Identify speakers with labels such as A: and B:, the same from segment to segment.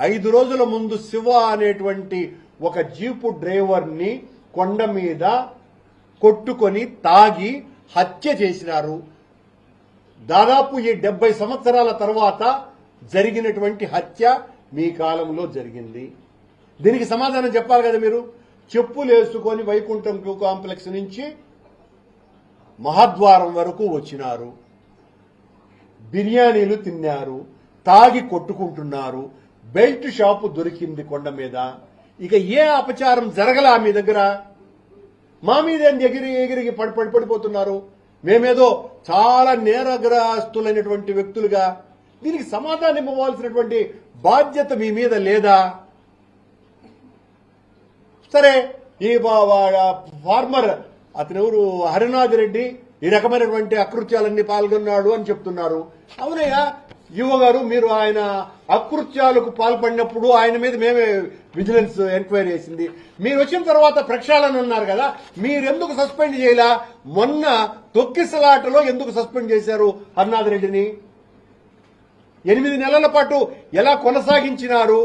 A: ఐదు రోజుల ముందు శివ అనేటువంటి ఒక జీపు డ్రైవర్ని కొండ మీద కొట్టుకొని తాగి హత్య చేసినారు. దాదాపు ఈ డెబ్బై సంవత్సరాల తర్వాత జరిగినటువంటి హత్య మీ కాలంలో జరిగింది. దీనికి సమాధానం చెప్పాలి కదా మీరు? చెప్పులు వేసుకొని వైకుంఠం క్యూ కాంప్లెక్స్ నుంచి మహాద్వారం వరకు వచ్చినారు. బిర్యానీలు తిన్నారు తాగి కొట్టుకుంటున్నారు. బెల్ట్ షాపు దొరికింది కొండ మీద. ఇక ఏ అపచారం జరగలా మీ దగ్గర? మా మీద ఎగిరి ఎగిరికి పడి పడి పడిపోతున్నారు? మేమేదో చాలా నేరగ్రస్తులైనటువంటి వ్యక్తులుగా దీనికి సమాధానం ఇవ్వవలసినటువంటి బాధ్యత మీ మీద లేదా? సరే ఈ ఫార్మర్ అతను ఎవరు హరినాథ్ రెడ్డి. ఈ రకమైనటువంటి అకృత్యాలన్నీ పాల్గొన్నాడు అని చెప్తున్నారు. అవునయ్యా యువ గారు మీరు ఆయన అకృత్యాలకు పాల్పడినప్పుడు ఆయన మీద మేమే విజిలెన్స్ ఎంక్వైరీ చేసింది. మీరు వచ్చిన తర్వాత ప్రక్షాళన ఉన్నారు కదా మీరు ఎందుకు సస్పెండ్ చేయలా? మొన్న తొక్కిసలాటలో ఎందుకు సస్పెండ్ చేశారు హరినాథ్ రెడ్డిని? ఎనిమిది నెలల పాటు ఎలా కొనసాగించినారు?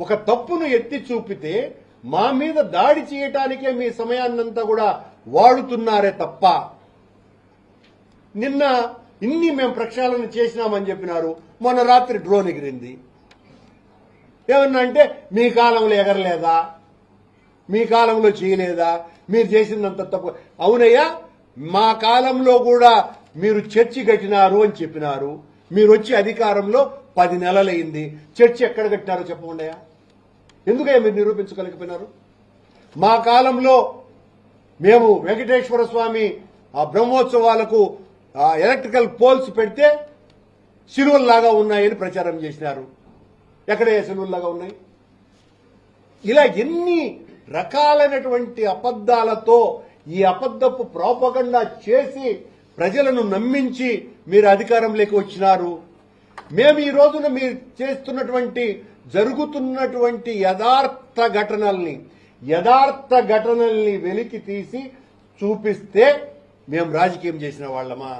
A: ఒక తప్పును ఎత్తి చూపితే మా మీద దాడి చేయటానికే మీ సమయాన్నంతా కూడా వాడుతున్నారే తప్ప. నిన్న ఇన్ని మేము ప్రక్షాళన చేసినామని చెప్పినారు. మొన్న రాత్రి డ్రోన్ ఎగిరింది. ఏమన్నా అంటే మీ కాలంలో ఎగరలేదా? మీ కాలంలో చేయలేదా? మీరు చేసిందంత తప్పు. అవునయ్యా మా కాలంలో కూడా మీరు చర్చి కట్టినారు అని చెప్పినారు. మీరు వచ్చి అధికారంలో పది నెలలైంది. చర్చి ఎక్కడ కట్టినారో చెప్పకుండా ఎందుకయ్యా మీరు నిరూపించగలిగిపోయినారు? మా కాలంలో మేము వెంకటేశ్వర స్వామి ఆ బ్రహ్మోత్సవాలకు ఎలక్ట్రికల్ పోల్స్ పెడితే సిలువల్లాగా ఉన్నాయని ప్రచారం చేసినారు. ఎక్కడ సిలువల్లాగా ఉన్నాయి? ఇలా ఎన్ని రకాలైనటువంటి అబద్దాలతో ఈ అబద్దపు ప్రాపగండా చేసి ప్రజలను నమ్మించి మీరు అధికారంలోకి వచ్చినారు. మేము ఈ రోజున మీరు చేస్తున్నటువంటి జరుగుతున్నటువంటి యథార్థ ఘటనల్ని యథార్థ ఘటనల్ని వెలికి తీసి చూపిస్తే మేము రాజకీయం చేసిన వాళ్ళమా?